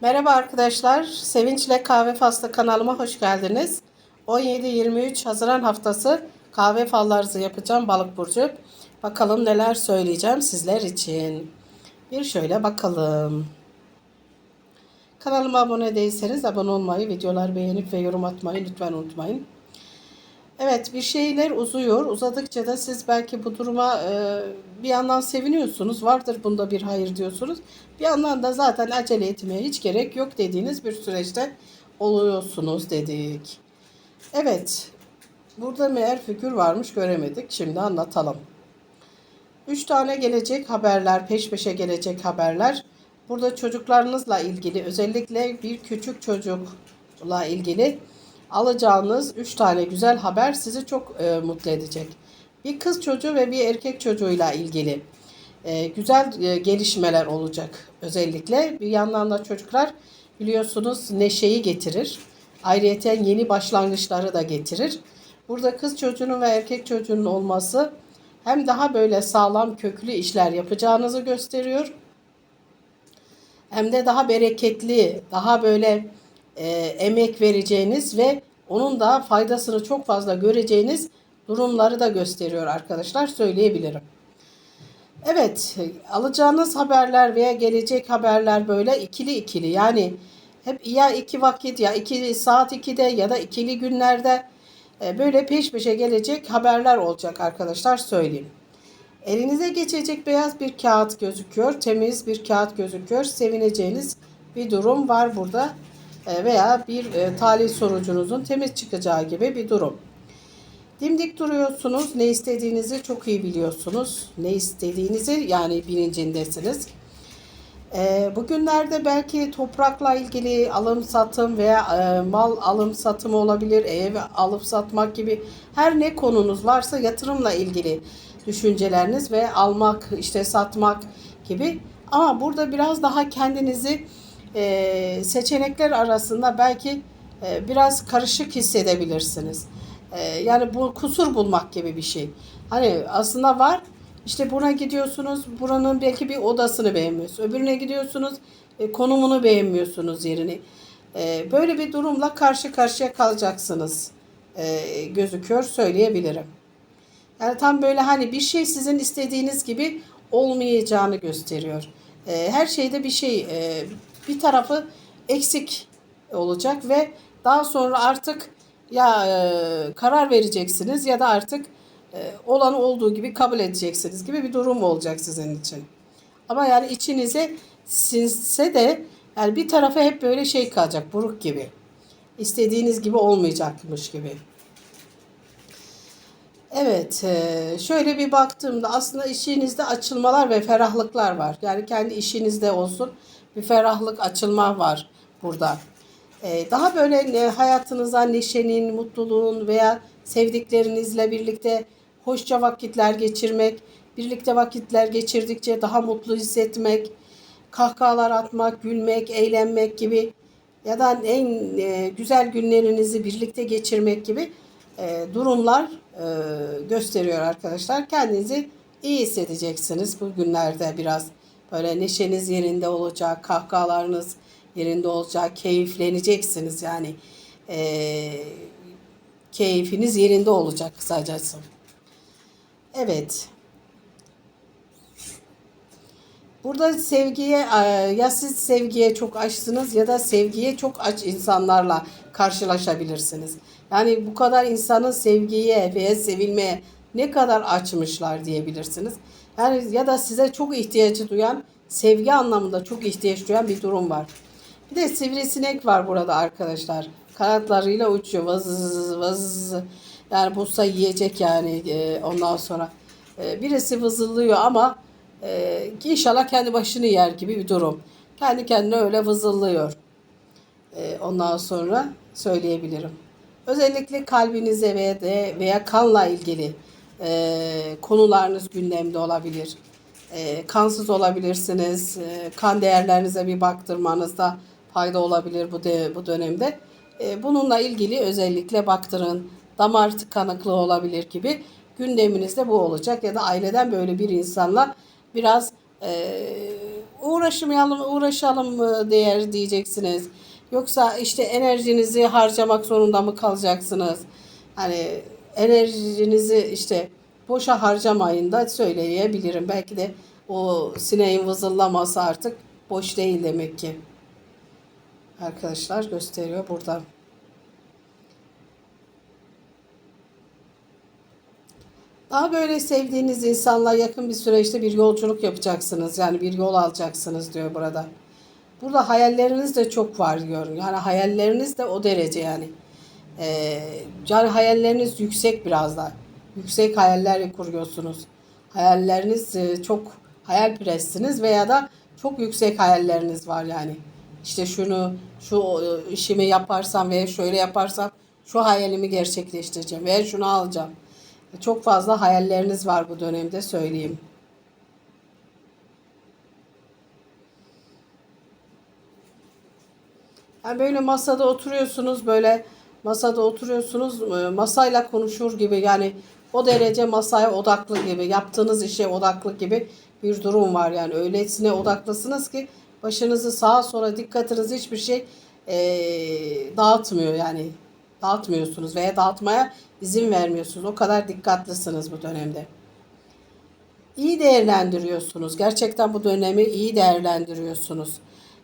Merhaba arkadaşlar. Sevinçle Kahve Faslı kanalıma hoş geldiniz. 17-23 Haziran haftası kahve fallarınızı yapacağım balık burcu. Bakalım neler söyleyeceğim sizler için. Bir şöyle bakalım. Kanalıma abone değilseniz abone olmayı, videoları beğenip ve yorum atmayı lütfen unutmayın. Evet bir şeyler uzuyor. Uzadıkça da siz belki bu duruma e, bir yandan seviniyorsunuz. Vardır bunda bir hayır diyorsunuz. Bir yandan da zaten acele etmeye hiç gerek yok dediğiniz bir süreçte oluyorsunuz dedik. Evet. Burada meğer figür varmış göremedik. Şimdi anlatalım. Üç tane gelecek haberler, peş peşe gelecek haberler. Burada çocuklarınızla ilgili özellikle bir küçük çocukla ilgili alacağınız 3 tane güzel haber sizi çok e, mutlu edecek. Bir kız çocuğu ve bir erkek çocuğuyla ilgili e, güzel e, gelişmeler olacak özellikle. Bir yandan da çocuklar biliyorsunuz neşeyi getirir. Ayrıyeten yeni başlangıçları da getirir. Burada kız çocuğunun ve erkek çocuğunun olması hem daha böyle sağlam köklü işler yapacağınızı gösteriyor. Hem de daha bereketli, daha böyle e, emek vereceğiniz ve onun da faydasını çok fazla göreceğiniz durumları da gösteriyor arkadaşlar söyleyebilirim. Evet alacağınız haberler veya gelecek haberler böyle ikili ikili yani hep ya iki vakit ya iki saat 2'de ya da ikili günlerde e, böyle peş peşe gelecek haberler olacak arkadaşlar söyleyeyim. Elinize geçecek beyaz bir kağıt gözüküyor. Temiz bir kağıt gözüküyor. Sevineceğiniz bir durum var burada. E, veya bir e, talih sonucunuzun temiz çıkacağı gibi bir durum. Dimdik duruyorsunuz. Ne istediğinizi çok iyi biliyorsunuz. Ne istediğinizi yani bilincindesiniz. E, bugünlerde belki toprakla ilgili alım satım veya mal alım satımı olabilir. Ev alıp satmak gibi her ne konunuz varsa yatırımla ilgili düşünceleriniz ve almak işte satmak gibi. Ama burada biraz daha kendinizi e, seçenekler arasında belki e, biraz karışık hissedebilirsiniz. E, yani bu kusur bulmak gibi bir şey. Hani aslında var. İşte buna gidiyorsunuz. Buranın belki bir odasını beğenmiyorsunuz. Öbürüne gidiyorsunuz. E, konumunu beğenmiyorsunuz yerini. E, böyle bir durumla karşı karşıya kalacaksınız. E, gözüküyor söyleyebilirim. Yani tam böyle hani bir şey sizin istediğiniz gibi olmayacağını gösteriyor. E, her şeyde bir şey e, bir tarafı eksik olacak ve daha sonra artık ya e, karar vereceksiniz ya da artık e, olanı olduğu gibi kabul edeceksiniz gibi bir durum olacak sizin için. Ama yani içinize sinse de yani bir tarafa hep böyle şey kalacak buruk gibi. İstediğiniz gibi olmayacakmış gibi. Evet, e, şöyle bir baktığımda aslında işinizde açılmalar ve ferahlıklar var. Yani kendi işinizde olsun bir ferahlık, açılma var burada. E, daha böyle hayatınıza neşenin, mutluluğun veya sevdiklerinizle birlikte hoşça vakitler geçirmek, birlikte vakitler geçirdikçe daha mutlu hissetmek, kahkahalar atmak, gülmek, eğlenmek gibi ya da en e, güzel günlerinizi birlikte geçirmek gibi e, durumlar e, gösteriyor arkadaşlar. Kendinizi iyi hissedeceksiniz bu günlerde biraz. Böyle neşeniz yerinde olacak, kahkahalarınız yerinde olacak, keyifleneceksiniz yani. E, keyfiniz yerinde olacak kısacası. Evet. Burada sevgiye e, ya siz sevgiye çok açsınız ya da sevgiye çok aç insanlarla karşılaşabilirsiniz. Yani bu kadar insanın sevgiye veya sevilmeye ne kadar açmışlar diyebilirsiniz. Yani ya da size çok ihtiyacı duyan, sevgi anlamında çok ihtiyaç duyan bir durum var. Bir de sivrisinek var burada arkadaşlar. Kanatlarıyla uçuyor. Vız vız. Yani bulsa yiyecek yani e, ondan sonra. E, birisi vızıllıyor ama e, inşallah kendi başını yer gibi bir durum. Kendi kendine öyle vızıllıyor. E, ondan sonra söyleyebilirim. Özellikle kalbinize veya de veya kanla ilgili e, konularınız gündemde olabilir. E, kansız olabilirsiniz. E, kan değerlerinize bir baktırmanızda fayda olabilir bu de, bu dönemde. E, bununla ilgili özellikle baktırın. Damar tıkanıklığı olabilir gibi gündeminizde bu olacak ya da aileden böyle bir insanla biraz Ee, uğraşmayalım, uğraşalım mı değer diyeceksiniz. Yoksa işte enerjinizi harcamak zorunda mı kalacaksınız? Hani enerjinizi işte boşa harcamayın da söyleyebilirim. Belki de o sineğin vızıllaması artık boş değil demek ki. Arkadaşlar gösteriyor burada. Daha böyle sevdiğiniz insanla yakın bir süreçte bir yolculuk yapacaksınız. Yani bir yol alacaksınız diyor burada. Burada hayalleriniz de çok var diyor. Yani hayalleriniz de o derece yani. Ee, yani hayalleriniz yüksek biraz da. Yüksek hayaller kuruyorsunuz. Hayalleriniz e, çok hayalperestsiniz veya da çok yüksek hayalleriniz var yani. İşte şunu, şu e, işimi yaparsam veya şöyle yaparsam şu hayalimi gerçekleştireceğim veya şunu alacağım. Çok fazla hayalleriniz var bu dönemde söyleyeyim. Yani böyle masada oturuyorsunuz böyle masada oturuyorsunuz e, masayla konuşur gibi yani o derece masaya odaklı gibi yaptığınız işe odaklı gibi bir durum var yani öylesine odaklısınız ki başınızı sağa sola dikkatiniz hiçbir şey e, dağıtmıyor yani dağıtmıyorsunuz veya dağıtmaya izin vermiyorsunuz o kadar dikkatlisiniz bu dönemde. İyi değerlendiriyorsunuz. Gerçekten bu dönemi iyi değerlendiriyorsunuz.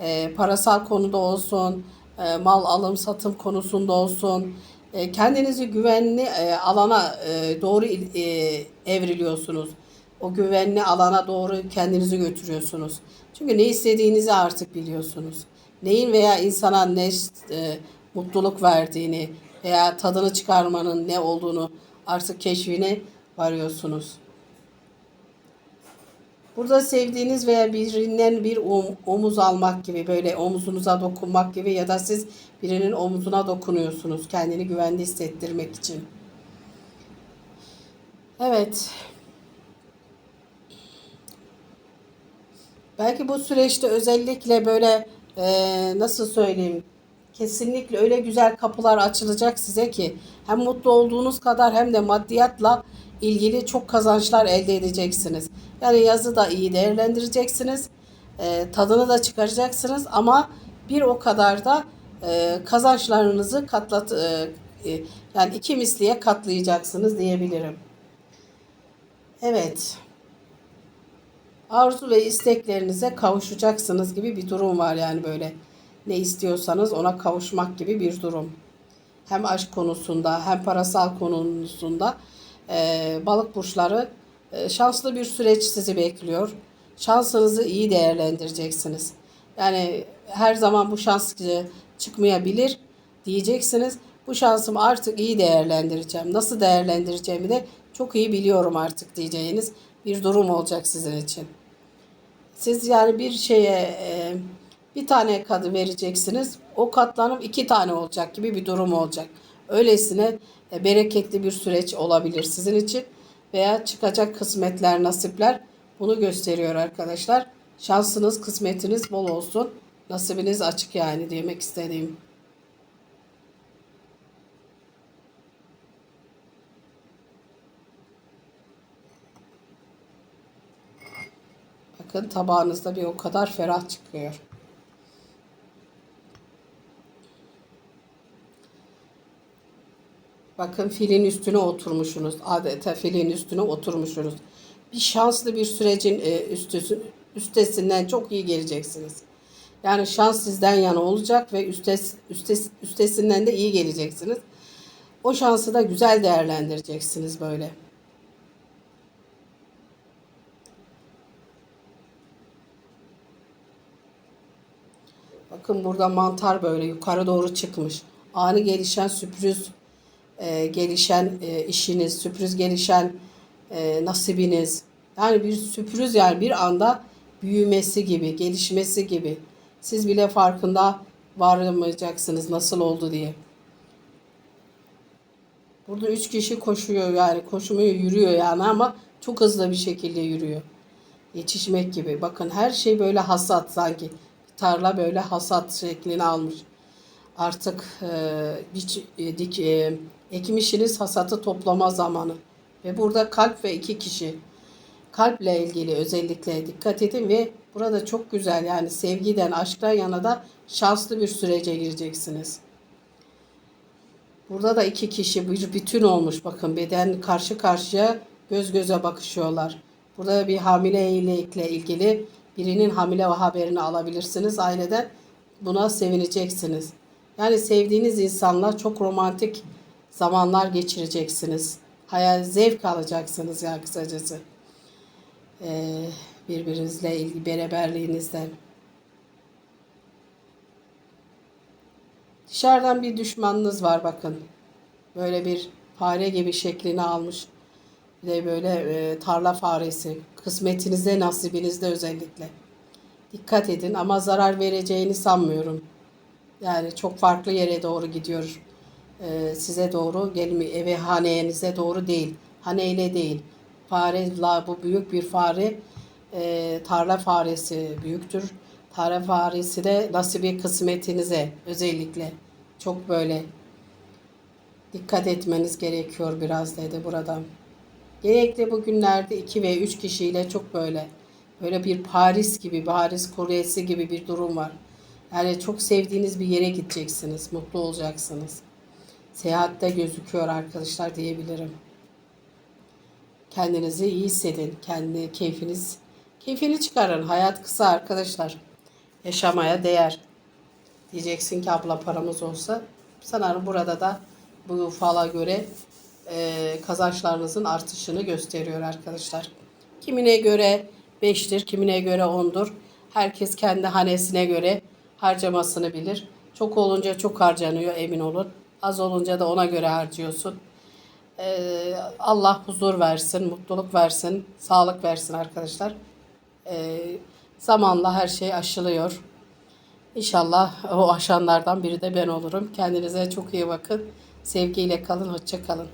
E, parasal konuda olsun, e, mal alım satım konusunda olsun, e, kendinizi güvenli e, alana doğru il- evriliyorsunuz. O güvenli alana doğru kendinizi götürüyorsunuz. Çünkü ne istediğinizi artık biliyorsunuz. Neyin veya insana ne mutluluk verdiğini veya tadını çıkarmanın ne olduğunu artık keşfine varıyorsunuz. Burada sevdiğiniz veya birinden bir om- omuz almak gibi böyle omuzunuza dokunmak gibi ya da siz birinin omuzuna dokunuyorsunuz kendini güvende hissettirmek için. Evet. Belki bu süreçte özellikle böyle e, nasıl söyleyeyim kesinlikle öyle güzel kapılar açılacak size ki hem mutlu olduğunuz kadar hem de maddiyatla ilgili çok kazançlar elde edeceksiniz. Yani yazı da iyi değerlendireceksiniz. e, tadını da çıkaracaksınız ama bir o kadar da e, kazançlarınızı katlat e, e, yani iki misliye katlayacaksınız diyebilirim. Evet arzu ve isteklerinize kavuşacaksınız gibi bir durum var yani böyle. Ne istiyorsanız ona kavuşmak gibi bir durum. Hem aşk konusunda hem parasal konusunda e, balık burçları şanslı bir süreç sizi bekliyor. Şansınızı iyi değerlendireceksiniz. Yani her zaman bu şans çıkmayabilir diyeceksiniz. Bu şansımı artık iyi değerlendireceğim. Nasıl değerlendireceğimi de çok iyi biliyorum artık diyeceğiniz bir durum olacak sizin için. Siz yani bir şeye e, bir tane kadı vereceksiniz. O katlanım iki tane olacak gibi bir durum olacak. Öylesine e, bereketli bir süreç olabilir sizin için veya çıkacak kısmetler, nasipler bunu gösteriyor arkadaşlar. Şansınız, kısmetiniz bol olsun. Nasibiniz açık yani demek istediğim. Bakın tabağınızda bir o kadar ferah çıkıyor. Bakın filin üstüne oturmuşsunuz. Adeta filin üstüne oturmuşsunuz. Bir şanslı bir sürecin e, üstesinden çok iyi geleceksiniz. Yani şans sizden yana olacak ve üstes, üstes, üstesinden de iyi geleceksiniz. O şansı da güzel değerlendireceksiniz böyle. Bakın burada mantar böyle yukarı doğru çıkmış. Ani gelişen sürpriz e, gelişen e, işiniz, sürpriz gelişen e, nasibiniz. Yani bir sürpriz yani bir anda büyümesi gibi, gelişmesi gibi. Siz bile farkında varamayacaksınız nasıl oldu diye. Burada üç kişi koşuyor yani koşmuyor yürüyor yani ama çok hızlı bir şekilde yürüyor. Yetişmek gibi. Bakın her şey böyle hasat sanki. Tarla böyle hasat şeklini almış. Artık e, biç, e, dik, e, ekim işiniz hasatı toplama zamanı. Ve burada kalp ve iki kişi. kalple ilgili özellikle dikkat edin ve burada çok güzel yani sevgiden, aşktan yana da şanslı bir sürece gireceksiniz. Burada da iki kişi bir bütün olmuş bakın beden karşı karşıya göz göze bakışıyorlar. Burada bir hamilelikle ilgili birinin hamile haberini alabilirsiniz aileden. Buna sevineceksiniz. Yani sevdiğiniz insanla çok romantik zamanlar geçireceksiniz. Hayal zevk alacaksınız ya kısacası. Ee, birbirinizle ilgili beraberliğinizden. Dışarıdan bir düşmanınız var bakın. Böyle bir fare gibi şeklini almış. Bir de böyle e, tarla faresi. Kısmetinizde, nasibinizde özellikle. Dikkat edin ama zarar vereceğini sanmıyorum. Yani çok farklı yere doğru gidiyor. Ee, size doğru gelmiyor. Eve hanenize doğru değil. Haneyle değil. Fare, la, bu büyük bir fare. e, tarla faresi büyüktür. Tarla faresi de nasibi kısmetinize özellikle. Çok böyle dikkat etmeniz gerekiyor biraz dedi buradan. Genellikle bugünlerde 2 ve 3 kişiyle çok böyle böyle bir Paris gibi, Paris Koresi gibi bir durum var. Yani çok sevdiğiniz bir yere gideceksiniz, mutlu olacaksınız. Seyahatte gözüküyor arkadaşlar diyebilirim. Kendinizi iyi hissedin. Kendi keyfiniz keyfini çıkarın. Hayat kısa arkadaşlar. Yaşamaya değer. Diyeceksin ki abla paramız olsa sanırım burada da bu fala göre e, kazançlarınızın artışını gösteriyor arkadaşlar. Kimine göre 5'tir, kimine göre 10'dur. Herkes kendi hanesine göre harcamasını bilir. Çok olunca çok harcanıyor emin olun. Az olunca da ona göre harcıyorsun. Ee, Allah huzur versin, mutluluk versin, sağlık versin arkadaşlar. Ee, zamanla her şey aşılıyor. İnşallah o aşanlardan biri de ben olurum. Kendinize çok iyi bakın. Sevgiyle kalın, hoşça kalın.